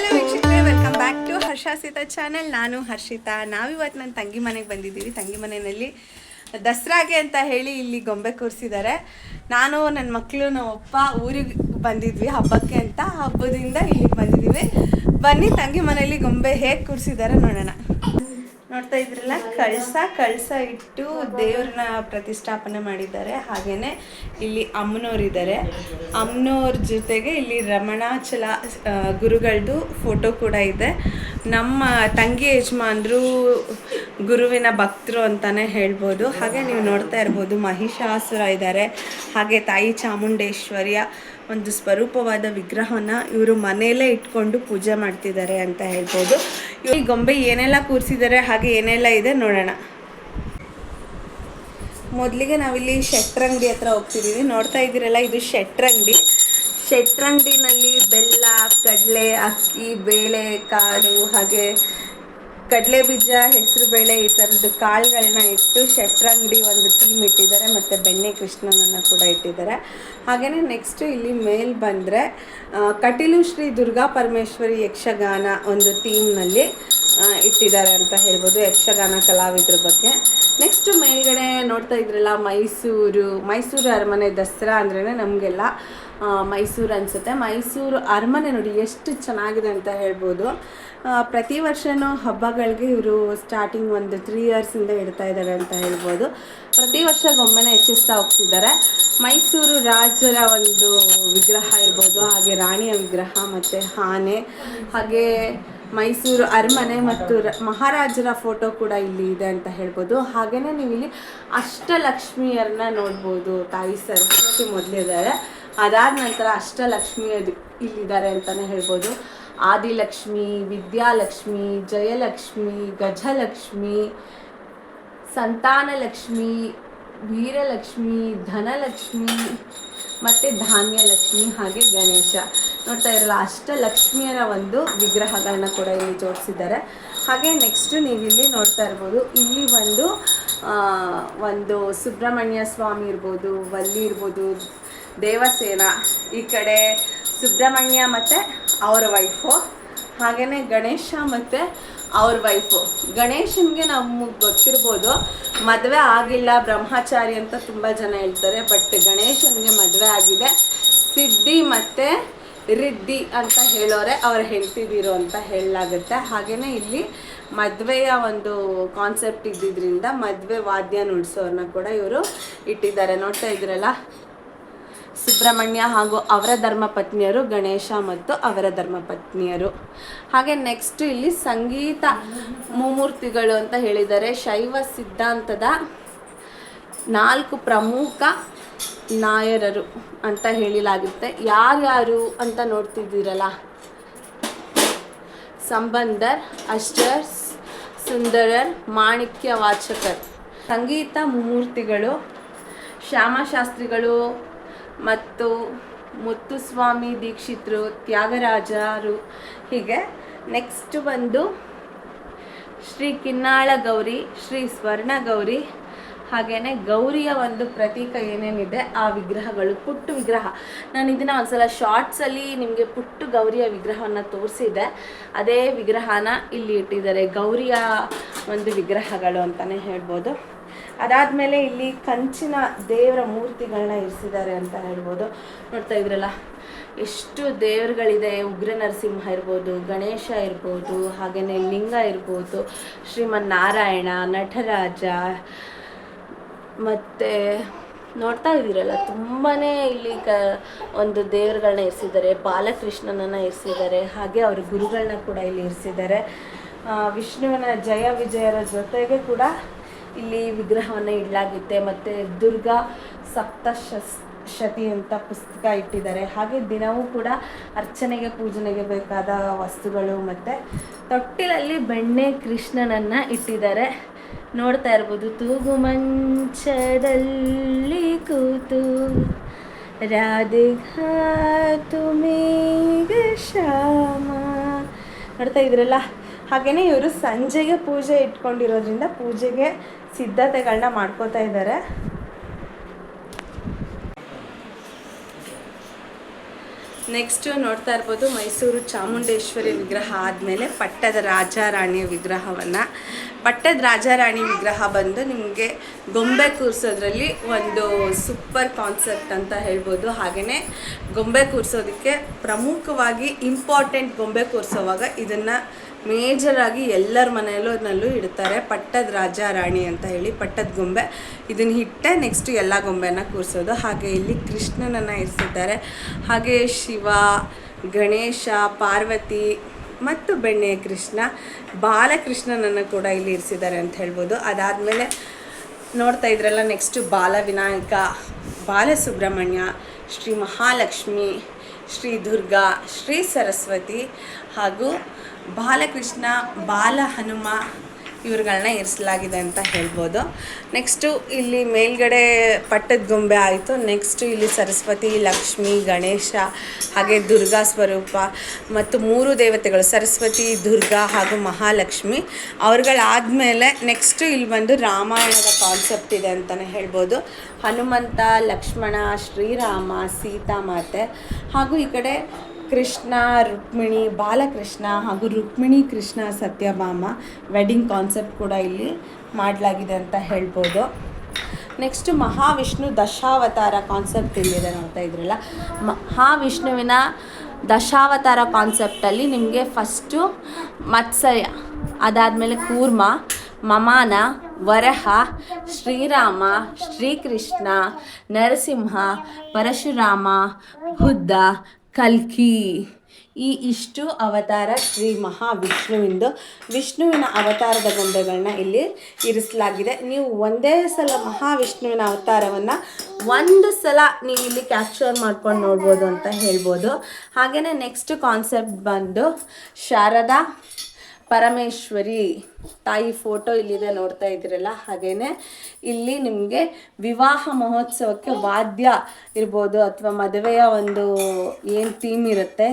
Hello ವೀಕ್ಷಕರೇ welcome back to Harshasita channel ನಾನು ಹರ್ಷಿತಾ. ನಾವಿವತ್ತು ನನ್ನ ತಂಗಿ ಮನೆಗೆ ಬಂದಿದ್ದೀವಿ. ತಂಗಿ ಮನೆಯಲ್ಲಿ ದಸರಾಗೆ ಅಂತ ಹೇಳಿ ಇಲ್ಲಿ ಗೊಂಬೆ ಕೂರಿಸಿದ್ದಾರೆ ನಾನು ನನ್ನ ಮಕ್ಕಳು ನಮ್ಮ ಅಪ್ಪ ಊರಿಗೆ ಬಂದಿದ್ವಿ ಹಬ್ಬಕ್ಕೆ ಅಂತ. ಹಬ್ಬದಿಂದ ಇಲ್ಲಿಗೆ ಬಂದಿದ್ದೀವಿ. ಬನ್ನಿ, ತಂಗಿ ಮನೆಯಲ್ಲಿ ಗೊಂಬೆ ಹೇಗೆ ಕೂರಿಸಿದ್ದಾರೆ ನೋಡೋಣ. ನೋಡ್ತಾ ಇದ್ರಲ್ಲ? ಕಳಸ ಕಳಸ ಇಟ್ಟು ದೇವ್ರನ್ನ ಪ್ರತಿಷ್ಠಾಪನೆ ಮಾಡಿದ್ದಾರೆ. ಹಾಗೇನೆ ಇಲ್ಲಿ ಅಮ್ಮನವ್ರಿದ್ದಾರೆ ಅಮ್ಮನವ್ರ ಜೊತೆಗೆ ಇಲ್ಲಿ ರಮಣಾಚಲ ಗುರುಗಳದು ಗುರುಗಳದ್ದು ಫೋಟೋ ಕೂಡ ಇದೆ. ನಮ್ಮ ತಂಗಿ ಯಜಮಾನ್ರು ಗುರುವಿನ ಭಕ್ತರು ಅಂತಾನೆ ಹೇಳ್ಬೋದು. ಹಾಗೆ ನೀವು ನೋಡ್ತಾ ಇರ್ಬೋದು, ಮಹಿಷಾಸುರ ಇದ್ದಾರೆ. ಹಾಗೆ ತಾಯಿ ಚಾಮುಂಡೇಶ್ವರಿಯ ಒಂದು ಸ್ವರೂಪವಾದ ವಿಗ್ರಹನ ಇವರು ಮನೆಯಲ್ಲೇ ಇಟ್ಕೊಂಡು ಪೂಜೆ ಮಾಡ್ತಿದ್ದಾರೆ ಅಂತ ಹೇಳ್ಬೋದು. ಈ ಗೊಂಬೆ ಏನೆಲ್ಲ ಕೂರಿಸಿದ್ದಾರೆ, ಹಾಗೆ ಏನೆಲ್ಲ ಇದೆ ನೋಡೋಣ. ಮೊದಲಿಗೆ ನಾವಿಲ್ಲಿ ಶೆಟ್ರಂಗಡಿ ಹತ್ರ ಹೋಗ್ತಿದ್ದೀವಿ ನೋಡ್ತಾ ಇದ್ದೀರಲ್ಲ, ಇದು ಶೆಟ್ರಂಗಡಿ ಶೆಟ್ರಂಗಡಿನಲ್ಲಿ ಬೆಲ್ಲ, ಕಡಲೆ, ಅಕ್ಕಿ ಬೇಳೆ ಕಾಳು ಹಾಗೆ ಕಡಲೆ ಬೀಜ ಹೆಸರು ಬೇಳೆ ಈ ಥರದ್ದು ಕಾಳುಗಳನ್ನ ಇಟ್ಟು ಶೆಟ್ರಂಗಡಿ ಒಂದು ಥೀಮ್ ಇಟ್ಟಿದ್ದಾರೆ ಮತ್ತು ಬೆಣ್ಣೆ ಕೃಷ್ಣನನ್ನು ಕೂಡ ಇಟ್ಟಿದ್ದಾರೆ. ಹಾಗೆಯೇ ನೆಕ್ಸ್ಟು ಇಲ್ಲಿ ಮೇಲ್ ಬಂದರೆ ಕಟೀಲು ಶ್ರೀ ದುರ್ಗಾ ಪರಮೇಶ್ವರಿ ಯಕ್ಷಗಾನ ಒಂದು ಥೀಮ್ನಲ್ಲಿ ಇಟ್ಟಿದ್ದಾರೆ ಅಂತ ಹೇಳ್ಬೋದು ಯಕ್ಷಗಾನ ಕಲಾವಿದ್ರ ಬಗ್ಗೆ. ನೆಕ್ಸ್ಟು ಮೇಲ್ಗಡೆ ನೋಡ್ತಾ ಇದ್ರಲ್ಲ ಮೈಸೂರು ಮೈಸೂರು ಅರಮನೆ ದಸರಾ ಅಂದ್ರೇ ನಮಗೆಲ್ಲ ಮೈಸೂರು ಅನಿಸುತ್ತೆ. ಮೈಸೂರು ಅರಮನೆ ನೋಡಿ ಎಷ್ಟು ಚೆನ್ನಾಗಿದೆ ಅಂತ ಹೇಳ್ಬೋದು. ಪ್ರತಿ ವರ್ಷವೂ ಹಬ್ಬಗಳಿಗೆ ಇವರು ಸ್ಟಾರ್ಟಿಂಗ್ ಒಂದು ತ್ರೀ ಇಯರ್ಸಿಂದ ಇಡ್ತಾ ಇದ್ದಾರೆ ಅಂತ ಹೇಳ್ಬೋದು. ಪ್ರತಿ ವರ್ಷ ಗೊಂಬೆನ ಹೆಚ್ಚಿಸ್ತಾ ಹೋಗ್ತಿದ್ದಾರೆ. ಮೈಸೂರು ರಾಜರ ಒಂದು ವಿಗ್ರಹ ಇರ್ಬೋದು, ಹಾಗೆ ರಾಣಿಯ ವಿಗ್ರಹ ಮತ್ತು ಆನೆ, ಹಾಗೆ ಮೈಸೂರು ಅರಮನೆ ಮತ್ತು ಮಹಾರಾಜರ ಫೋಟೋ ಕೂಡ ಇಲ್ಲಿ ಇದೆ ಅಂತ ಹೇಳ್ಬೋದು. ಹಾಗೆಯೇ ನೀವು ಇಲ್ಲಿ ಅಷ್ಟಲಕ್ಷ್ಮಿಯರನ್ನ ನೋಡ್ಬೋದು. ತಾಯಿ ಸರಸ್ವತಿ ಮೊದಲಿದ್ದಾರೆ ಅದಾದ ನಂತರ ಅಷ್ಟಲಕ್ಷ್ಮಿ ಅದು ಇಲ್ಲಿದ್ದಾರೆ ಅಂತಲೇ ಹೇಳ್ಬೋದು. ಆದಿಲಕ್ಷ್ಮಿ, ವಿದ್ಯಾಲಕ್ಷ್ಮಿ, ಜಯಲಕ್ಷ್ಮಿ, ಗಜಲಕ್ಷ್ಮಿ, ಸಂತಾನಲಕ್ಷ್ಮಿ, ವೀರಲಕ್ಷ್ಮಿ, ಧನಲಕ್ಷ್ಮಿ ಮತ್ತು ಧಾನ್ಯಲಕ್ಷ್ಮಿ ಹಾಗೆ ಗಣೇಶ. ನೋಡ್ತಾ ಇರಲ್ಲ ಅಷ್ಟಲಕ್ಷ್ಮಿಯರ ಒಂದು ವಿಗ್ರಹಗಳನ್ನ ಕೂಡ ಇಲ್ಲಿ ಜೋಡಿಸಿದ್ದಾರೆ. ಹಾಗೆ ನೆಕ್ಸ್ಟ್ ನೀವು ಇಲ್ಲಿ ನೋಡ್ತಾ ಇರ್ಬೋದು, ಇಲ್ಲಿ ಒಂದು ಒಂದು ಸುಬ್ರಹ್ಮಣ್ಯ ಸ್ವಾಮಿ ಇರ್ಬೋದು, ವಲ್ಲಿ ಇರ್ಬೋದು, ದೇವಸೇನ, ಈ ಕಡೆ ಸುಬ್ರಹ್ಮಣ್ಯ ಮತ್ತು ಅವರ ವೈಫು ಹಾಗೆಯೇ ಗಣೇಶ ಮತ್ತು ಅವ್ರ ವೈಫು ಗಣೇಶನಿಗೆ ನಮಗೆ ಗೊತ್ತಿರ್ಬೋದು, ಮದುವೆ ಆಗಿಲ್ಲ, ಬ್ರಹ್ಮಚಾರಿ ಅಂತ ತುಂಬ ಜನ ಹೇಳ್ತಾರೆ ಬಟ್ ಗಣೇಶನಿಗೆ ಮದುವೆ ಆಗಿದೆ. ಸಿದ್ಧಿ ಮತ್ತು ರಿದ್ದಿ ಅಂತ ಹೇಳೋರೆ, ಅವರ ಹೆಂಡ್ತಿದಿರು ಅಂತ ಹೇಳಲಾಗುತ್ತೆ. ಹಾಗೆಯೇ ಇಲ್ಲಿ ಮದುವೆಯ ಒಂದು ಕಾನ್ಸೆಪ್ಟ್ ಇದ್ದಿದ್ದರಿಂದ ಮದುವೆ ವಾದ್ಯ ನುಡಿಸೋರ್ನ ಕೂಡ ಇವರು ಇಟ್ಟಿದ್ದಾರೆ. ನೋಡ್ತಾ ಇದ್ರಲ್ಲ ಸುಬ್ರಹ್ಮಣ್ಯ ಹಾಗೂ ಅವರ ಧರ್ಮಪತ್ನಿಯರು ಗಣೇಶ ಮತ್ತು ಅವರ ಧರ್ಮಪತ್ನಿಯರು ಹಾಗೆ ನೆಕ್ಸ್ಟ್ ಇಲ್ಲಿ ಸಂಗೀತ ಮುಮೂರ್ತಿಗಳು ಅಂತ ಹೇಳಿದ್ದಾರೆ. ಶೈವ ಸಿದ್ಧಾಂತದ ನಾಲ್ಕು ಪ್ರಮುಖ ನಾಯರರು ಅಂತ ಹೇಳಿಲಾಗುತ್ತೆ. ಯಾರ್ಯಾರು ಅಂತ ನೋಡ್ತಿದ್ದೀರಲ್ಲ? ಸಂಬಂಧರ್ ಅಷ್ಟರ್ ಸುಂದರರ್ ಮಾಣಿಕ್ಯ ವಾಚಕರ್ ಸಂಗೀತ ಮೂರ್ತಿಗಳು ಶ್ಯಾಮಶಾಸ್ತ್ರಿಗಳು ಮತ್ತು ಮುತ್ತುಸ್ವಾಮಿ ದೀಕ್ಷಿತರು, ತ್ಯಾಗರಾಜರು. ಹೀಗೆ ನೆಕ್ಸ್ಟ್ ಬಂದು ಶ್ರೀ ಕಿನ್ನಾಳ ಗೌರಿ ಶ್ರೀ ಸ್ವರ್ಣ ಗೌರಿ ಹಾಗೆಯೇ ಗೌರಿಯ ಒಂದು ಪ್ರತೀಕ ಏನೇನಿದೆ, ಆ ವಿಗ್ರಹಗಳು ಪುಟ್ಟು ವಿಗ್ರಹ. ನಾನು ಇದನ್ನು ಒಂದ್ಸಲ ಶಾರ್ಟ್ಸಲ್ಲಿ ನಿಮಗೆ ಪುಟ್ಟು ಗೌರಿಯ ವಿಗ್ರಹವನ್ನು ತೋರಿಸಿದೆ. ಅದೇ ವಿಗ್ರಹನ ಇಲ್ಲಿ ಇಟ್ಟಿದ್ದಾರೆ. ಗೌರಿಯ ಒಂದು ವಿಗ್ರಹಗಳು ಅಂತಲೇ ಹೇಳ್ಬೋದು. ಅದಾದಮೇಲೆ ಇಲ್ಲಿ ಕಂಚಿನ ದೇವರ ಮೂರ್ತಿಗಳನ್ನ ಇರಿಸಿದ್ದಾರೆ ಅಂತ ಹೇಳ್ಬೋದು. ನೋಡ್ತಾ ಇದ್ರಲ್ಲ, ಎಷ್ಟು ದೇವರುಗಳಿದೆ. ಉಗ್ರ ನರಸಿಂಹ ಇರ್ಬೋದು, ಗಣೇಶ ಇರ್ಬೋದು ಹಾಗೆಯೇ ಲಿಂಗ ಇರ್ಬೋದು, ಶ್ರೀಮನ್ನಾರಾಯಣ, ನಟರಾಜ ಮತ್ತು ನೋಡ್ತಾ ಇದ್ದೀರಲ್ಲ ತುಂಬಾ ಇಲ್ಲಿ ಕ, ಒಂದು ದೇವರುಗಳನ್ನ ಇರಿಸಿದ್ದಾರೆ, ಬಾಲಕೃಷ್ಣನನ್ನು ಇರಿಸಿದ್ದಾರೆ, ಹಾಗೆ ಅವ್ರ ಗುರುಗಳನ್ನ ಕೂಡ ಇಲ್ಲಿ ಇರಿಸಿದ್ದಾರೆ. ವಿಷ್ಣುವಿನ ಜಯ ವಿಜಯರ ಜೊತೆಗೆ ಕೂಡ ಇಲ್ಲಿ ವಿಗ್ರಹವನ್ನು ಇಡಲಾಗುತ್ತೆ. ಮತ್ತು ದುರ್ಗಾ ಸಪ್ತಶಸ್ ಶತಿ ಅಂತ ಪುಸ್ತಕ ಇಟ್ಟಿದ್ದಾರೆ. ಹಾಗೆ ದಿನವೂ ಕೂಡ ಅರ್ಚನೆಗೆ, ಪೂಜನೆಗೆ ಬೇಕಾದ ವಸ್ತುಗಳು ಮತ್ತು ತೊಟ್ಟಿಲಲ್ಲಿ ಬೆಣ್ಣೆ ಕೃಷ್ಣನನ್ನು ಇಟ್ಟಿದ್ದಾರೆ. ನೋಡ್ತಾ ಇರ್ಬೋದು. ತೂಗು ಮಂಚದಲ್ಲಿ ಕೂತು ರಾಧಿಕಾ ತುಮೇಗ ಶ್ಯಾಮ. ನೋಡ್ತಾ ಇದ್ರಲ್ಲ? ಹಾಗೆಯೇ ಇವರು ಸಂಜೆಗೆ ಪೂಜೆ ಇಟ್ಕೊಂಡಿರೋದ್ರಿಂದ ಪೂಜೆಗೆ ಸಿದ್ಧತೆಗಳನ್ನ ಮಾಡ್ಕೋತಾ ಇದ್ದಾರೆ. ನೆಕ್ಸ್ಟ್ ನೋಡ್ತಾ ಇರ್ಬೋದು ಮೈಸೂರು ಚಾಮುಂಡೇಶ್ವರಿ ವಿಗ್ರಹ ಆದಮೇಲೆ ಪಟ್ಟದ ರಾಜ ರಾಣಿ ವಿಗ್ರಹವನ್ನು. ಪಟ್ಟದ ರಾಜಾರಾಣಿ ವಿಗ್ರಹ ಬಂದು ನಿಮಗೆ ಗೊಂಬೆ ಕೂರಿಸೋದ್ರಲ್ಲಿ ಒಂದು ಸೂಪರ್ ಕಾನ್ಸೆಪ್ಟ್ ಅಂತ ಹೇಳ್ಬೋದು. ಹಾಗೆಯೇ ಗೊಂಬೆ ಕೂರಿಸೋದಕ್ಕೆ ಪ್ರಮುಖವಾಗಿ ಇಂಪಾರ್ಟೆಂಟ್ ಗೊಂಬೆ ಕೂರಿಸೋವಾಗ ಇದನ್ನು ಮೇಜರಾಗಿ ಎಲ್ಲರ ಮನೆಯಲ್ಲೂ ಇಡ್ತಾರೆ. ಪಟ್ಟದ ರಾಜ ರಾಣಿ ಅಂತ ಹೇಳಿ ಪಟ್ಟದ ಗೊಂಬೆ. ಇದನ್ನು ಇಟ್ಟೆ ನೆಕ್ಸ್ಟ್ ಎಲ್ಲ ಗೊಂಬೆನ ಕೂರಿಸೋದು. ಹಾಗೆ ಇಲ್ಲಿ ಕೃಷ್ಣನನ್ನು ಇರಿಸಿದ್ದಾರೆ. ಹಾಗೆ ಶಿವ, ಗಣೇಶ, ಪಾರ್ವತಿ ಮತ್ತು ಬೆಣ್ಣೆಯ ಕೃಷ್ಣ, ಬಾಲಕೃಷ್ಣನನ್ನು ಕೂಡ ಇಲ್ಲಿ ಇರಿಸಿದ್ದಾರೆ ಅಂತ ಹೇಳ್ಬೋದು. ಅದಾದಮೇಲೆ ನೋಡ್ತಾ ಇದ್ರಲ್ಲ ನೆಕ್ಸ್ಟು ಬಾಲವಿನಾಯಕ, ಬಾಲಸುಬ್ರಹ್ಮಣ್ಯ, ಶ್ರೀ ಮಹಾಲಕ್ಷ್ಮಿ, ಶ್ರೀ ದುರ್ಗಾ, ಶ್ರೀ ಸರಸ್ವತಿ ಹಾಗೂ ಬಾಲಕೃಷ್ಣ ಬಾಲ ಹನುಮ ಇವ್ರುಗಳನ್ನ ಇರಿಸಲಾಗಿದೆ ಅಂತ ಹೇಳ್ಬೋದು. ನೆಕ್ಸ್ಟು ಇಲ್ಲಿ ಮೇಲ್ಗಡೆ ಪಟ್ಟದ ಗೊಂಬೆ ಆಯಿತು. ನೆಕ್ಸ್ಟು ಇಲ್ಲಿ ಸರಸ್ವತಿ, ಲಕ್ಷ್ಮಿ, ಗಣೇಶ, ಹಾಗೆ ದುರ್ಗಾ ಸ್ವರೂಪ ಮತ್ತು ಮೂರು ದೇವತೆಗಳು, ಸರಸ್ವತಿ, ದುರ್ಗಾ ಹಾಗೂ ಮಹಾಲಕ್ಷ್ಮಿ ಅವ್ರುಗಳಾದಮೇಲೆ ನೆಕ್ಸ್ಟು ಇಲ್ಲಿ ಬಂದು ರಾಮಾಯಣದ ಕಾನ್ಸೆಪ್ಟ್ ಇದೆ ಅಂತಲೇ ಹೇಳ್ಬೋದು. ಹನುಮಂತ, ಲಕ್ಷ್ಮಣ, ಶ್ರೀರಾಮ, ಸೀತಾಮಾತೆ ಹಾಗೂ ಈ ಕಡೆ ಕೃಷ್ಣ, ರುಕ್ಮಿಣಿ, ಬಾಲಕೃಷ್ಣ ಹಾಗೂ ರುಕ್ಮಿಣಿ ಕೃಷ್ಣ ಸತ್ಯಭಾಮ ವೆಡ್ಡಿಂಗ್ ಕಾನ್ಸೆಪ್ಟ್ ಕೂಡ ಇಲ್ಲಿ ಮಾಡಲಾಗಿದೆ ಅಂತ ಹೇಳ್ಬೋದು. ನೆಕ್ಸ್ಟು ಮಹಾವಿಷ್ಣು ದಶಾವತಾರ ಕಾನ್ಸೆಪ್ಟ್ ಇಲ್ಲಿದೆ ನೋಡ್ತಾ ಇದ್ರಲ್ಲ. ಮಹಾವಿಷ್ಣುವಿನ ದಶಾವತಾರ ಕಾನ್ಸೆಪ್ಟಲ್ಲಿ ನಿಮಗೆ ಫಸ್ಟು ಮತ್ಸಯ ಅದಾದಮೇಲೆ ಕೂರ್ಮ, ಮಮಾನ, ವರಹ, ಶ್ರೀರಾಮ, ಶ್ರೀಕೃಷ್ಣ, ನರಸಿಂಹ, ಪರಶುರಾಮ, ಬುದ್ಧ ಕಲ್ಕಿ. ಈ ಇಷ್ಟು ಅವತಾರ ಶ್ರೀ ಮಹಾವಿಷ್ಣುವಿಂದು. ವಿಷ್ಣುವಿನ ಅವತಾರದ ಗೊಂಬೆಗಳನ್ನ ಇಲ್ಲಿ ಇರಿಸಲಾಗಿದೆ. ನೀವು ಒಂದೇ ಸಲ ಮಹಾವಿಷ್ಣುವಿನ ಅವತಾರವನ್ನು ಒಂದು ಸಲ ನೀವು ಇಲ್ಲಿ ಕ್ಯಾಪ್ಚರ್ ಮಾಡ್ಕೊಂಡು ನೋಡ್ಬೋದು ಅಂತ ಹೇಳ್ಬೋದು. ಹಾಗೆಯೇ ನೆಕ್ಸ್ಟ್ ಕಾನ್ಸೆಪ್ಟ್ ಬಂದು ಶಾರದಾ. ಪರಮೇಶ್ವರಿ ತಾಯಿ ಫೋಟೋ ಇಲ್ಲಿದೆ ನೋಡ್ತಾ ಇದ್ದೀರಲ್ಲ, ಹಾಗೇನೆ ಇಲ್ಲಿ ನಿಮಗೆ ವಿವಾಹ ಮಹೋತ್ಸವಕ್ಕೆ ವಾದ್ಯ ಇರ್ಬೋದು, ಅಥವಾ ಮದುವೆಯ ಒಂದು ಏನು ಥೀಮ್ ಇರುತ್ತೆ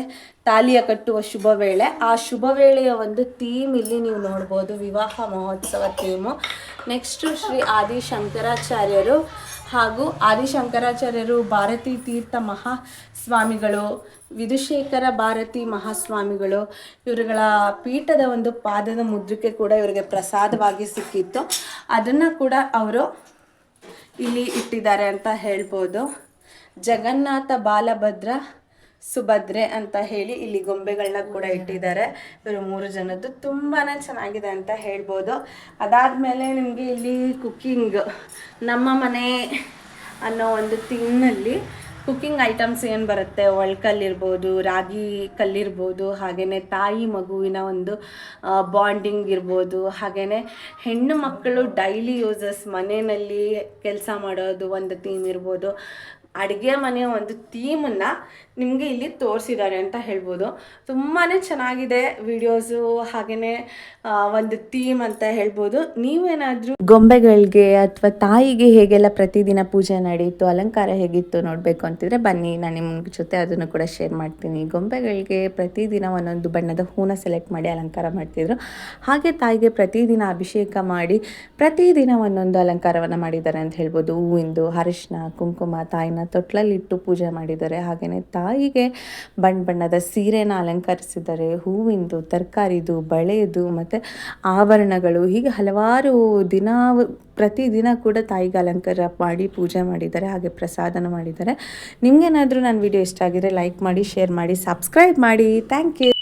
ತಾಲಿಯ ಕಟ್ಟುವ ಶುಭ ವೇಳೆ. ಆ ಶುಭ ವೇಳೆಯ ಒಂದು ಥೀಮ್ ಇಲ್ಲಿ ನೀವು ನೋಡ್ಬೋದು. ವಿವಾಹ ಮಹೋತ್ಸವ ಥೀಮು. ನೆಕ್ಸ್ಟು ಶ್ರೀ ಆದಿ ಶಂಕರಾಚಾರ್ಯರು ಹಾಗೂ ಆದಿಶಂಕರಾಚಾರ್ಯರು ಭಾರತೀ ತೀರ್ಥ ಮಹಾ ಸ್ವಾಮಿಗಳು ವಿಧುಶೇಖರ ಭಾರತಿ ಮಹಾಸ್ವಾಮಿಗಳು ಇವರುಗಳ ಪೀಠದ ಒಂದು ಪಾದದ ಮುದ್ರಿಕೆ ಕೂಡ ಇವರಿಗೆ ಪ್ರಸಾದವಾಗಿ ಸಿಕ್ಕಿತ್ತು. ಅದನ್ನು ಕೂಡ ಅವರು ಇಲ್ಲಿ ಇಟ್ಟಿದ್ದಾರೆ ಅಂತ ಹೇಳ್ಬೋದು. ಜಗನ್ನಾಥ ಬಾಲಭದ್ರ ಸುಭದ್ರೆ ಅಂತ ಹೇಳಿ ಇಲ್ಲಿ ಗೊಂಬೆಗಳನ್ನ ಕೂಡ ಇಟ್ಟಿದ್ದಾರೆ. ಇವರು ಮೂರು ಜನದ್ದು ತುಂಬಾ ಚೆನ್ನಾಗಿದೆ ಅಂತ ಹೇಳ್ಬೋದು. ಅದಾದಮೇಲೆ ನಿಮಗೆ ಇಲ್ಲಿ ಕುಕ್ಕಿಂಗ್ ನಮ್ಮ ಮನೆ ಅನ್ನೋ ಒಂದು ತಿನ್ನಲ್ಲಿ ಕುಕ್ಕಿಂಗ್ ಐಟಮ್ಸ್ ಏನು ಬರುತ್ತೆ? ಒಳ್ಕಲ್ಲಿರ್ಬೋದು ರಾಗಿ ಕಲ್ಲಿರ್ಬೋದು ಹಾಗೆಯೇ ತಾಯಿ ಮಗುವಿನ ಒಂದು ಬಾಂಡಿಂಗ್ ಇರ್ಬೋದು ಹಾಗೆಯೇ ಹೆಣ್ಣು ಮಕ್ಕಳು ಡೈಲಿ ಯೂಸಸ್ ಮನೆಯಲ್ಲಿ ಕೆಲಸ ಮಾಡೋದು ಒಂದು ಥೀಮ್ ಇರ್ಬೋದು. ಅಡುಗೆ ಮನೆಯ ಒಂದು ಥೀಮನ್ನು ನಿಮಗೆ ಇಲ್ಲಿ ತೋರಿಸಿದ್ದಾರೆ ಅಂತ ಹೇಳ್ಬೋದು. ತುಂಬಾ ಚೆನ್ನಾಗಿದೆ ವಿಡಿಯೋಸು ಹಾಗೆಯೇ ಒಂದು ಥೀಮ್ ಅಂತ ಹೇಳ್ಬೋದು. ನೀವೇನಾದರೂ ಗೊಂಬೆಗಳಿಗೆ ಅಥವಾ ತಾಯಿಗೆ ಹೇಗೆಲ್ಲ ಪ್ರತಿದಿನ ಪೂಜೆ ನಡೀತು, ಅಲಂಕಾರ ಹೇಗಿತ್ತು ನೋಡಬೇಕು ಅಂತಿದ್ರೆ ಬನ್ನಿ, ನಾನು ನಿಮ್ಮ ಜೊತೆ ಅದನ್ನು ಕೂಡ ಶೇರ್ ಮಾಡ್ತೀನಿ. ಗೊಂಬೆಗಳಿಗೆ ಪ್ರತಿದಿನ ಒಂದೊಂದು ಬಣ್ಣದ ಹೂನ ಸೆಲೆಕ್ಟ್ ಮಾಡಿ ಅಲಂಕಾರ ಮಾಡ್ತಿದ್ರು. ಹಾಗೆ ತಾಯಿಗೆ ಪ್ರತಿದಿನ ಅಭಿಷೇಕ ಮಾಡಿ ಪ್ರತಿದಿನ ಒಂದೊಂದು ಅಲಂಕಾರವನ್ನು ಮಾಡಿದ್ದಾರೆ ಅಂತ ಹೇಳ್ಬೋದು. ಹೂವಿಂದು ಅರಿಶಿನ, ಕುಂಕುಮ, ತಾಯಿನ ತೊಟ್ಲಲ್ಲಿಟ್ಟು ಪೂಜೆ ಮಾಡಿದ್ದಾರೆ. ಹಾಗೆಯೇ ತಾಯಿಗೆ ಬಣ್ಣ ಬಣ್ಣದ ಸೀರೆನ ಅಲಂಕರಿಸಿದ್ದಾರೆ. ಹೂವಿಂದು, ತರಕಾರಿದು, ಬಳೆದು, ಮತ್ತು ಆಭರಣಗಳು. ಹೀಗೆ ಹಲವಾರು ದಿನ ಪ್ರತಿದಿನ ಕೂಡ ತಾಯಿಗೆ ಅಲಂಕಾರ ಮಾಡಿ ಪೂಜೆ ಮಾಡಿದ್ದಾರೆ. ಹಾಗೆ ಪ್ರಸಾದನ ಮಾಡಿದ್ದಾರೆ. ನಿಮಗೇನಾದರೂ ನನ್ನ ವಿಡಿಯೋ ಇಷ್ಟ ಆಗಿದ್ರೆ ಲೈಕ್ ಮಾಡಿ ಶೇರ್ ಮಾಡಿ ಸಬ್ಸ್ಕ್ರೈಬ್ ಮಾಡಿ. Thank you